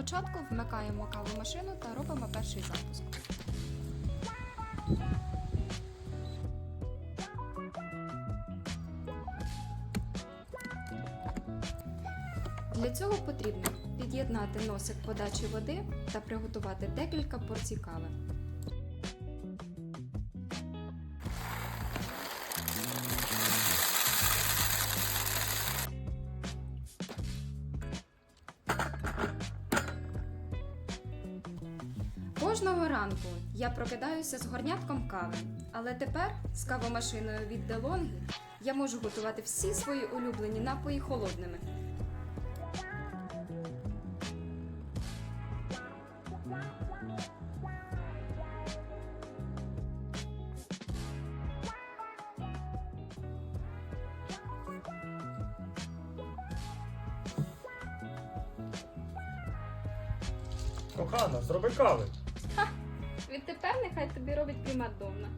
початку вмикаємо каву машину та робимо перший запуск. Для цього потрібно під'єднати носик подачі води та приготувати декілька порцій кави. Кожного ранку я прокидаюся з горнятком кави, але тепер з кавомашиною від DeLonghi я можу готувати всі свої улюблені напої холодними. Кохана, зроби кави. Відтепер нехай тобі робить примадонна.